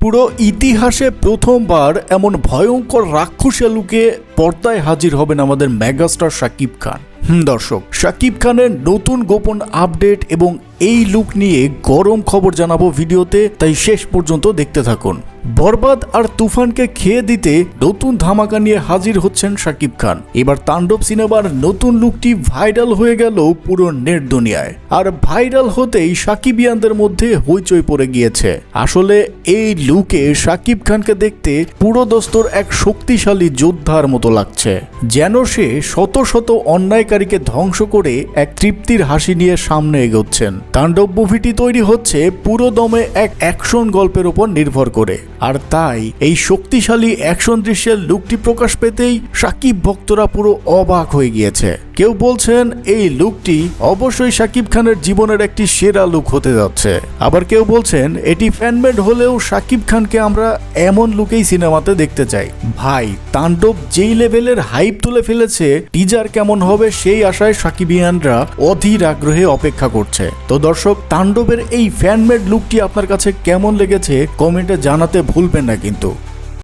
পুরো ইতিহাসে প্রথমবার এমন ভয়ঙ্কর রাক্ষসেলুকে পর্দায় হাজির হবেন আমাদের মেগাস্টার শাকিব খান। হুম, দর্শক, শাকিব খানের নতুন গোপন আপডেট এবং এই লুক নিয়ে গরম খবর জানাব ভিডিওতে, তাই শেষ পর্যন্ত দেখতে থাকুন। বরবাদ আর তুফানকে খেয়ে দিতে নতুন ধামাকা নিয়ে হাজির হচ্ছেন শাকিব খান। এবার তাণ্ডব সিনেমার নতুন লুকটি ভাইরাল হয়ে গেল পুরো নেট দুনিয়ায়। আর ভাইরাল হতেই সাকিবিয়ানদের মধ্যে হইচই পড়ে গিয়েছে। আসলে এই লুকে শাকিব খানকে দেখতে পুরো দস্তর এক শক্তিশালী যোদ্ধার মতো লাগছে। যেন সে শত শত অন্যায়কারীকে ধ্বংস করে এক তৃপ্তির হাসি নিয়ে সামনে এগোচ্ছেন। তাণ্ডব মুভিটি তৈরি হচ্ছে পুরো দমে এক অ্যাকশন গল্পের উপর নির্ভর করে। আর তাই এই শক্তিশালী অ্যাকশন দৃশ্যের লুকটি প্রকাশ পেতেই সাকিব ভক্তরা পুরো অবাক হয়ে গিয়েছে। কেউ বলছেন এই লুকটি অবশ্যই সাকিব খানের জীবনের একটি সেরা লুক হতে যাচ্ছে। আবার কেউ বলছেন এটি ফ্যানমেড হলেও সাকিব খানকে আমরা এমন লুকেই সিনেমাতে দেখতে চাই। ভাই, তাণ্ডব যেই লেভেলের হাইপ তুলে ফেলেছে, টিজার কেমন হবে সেই আশায় সাকিবিয়ানরা অধীর আগ্রহে অপেক্ষা করছে। তো দর্শক, তাণ্ডবের এই ফ্যানমেড লুকটি আপনার কাছে কেমন লেগেছে কমেন্টে জানাতে ভুলবেন না কিন্তু।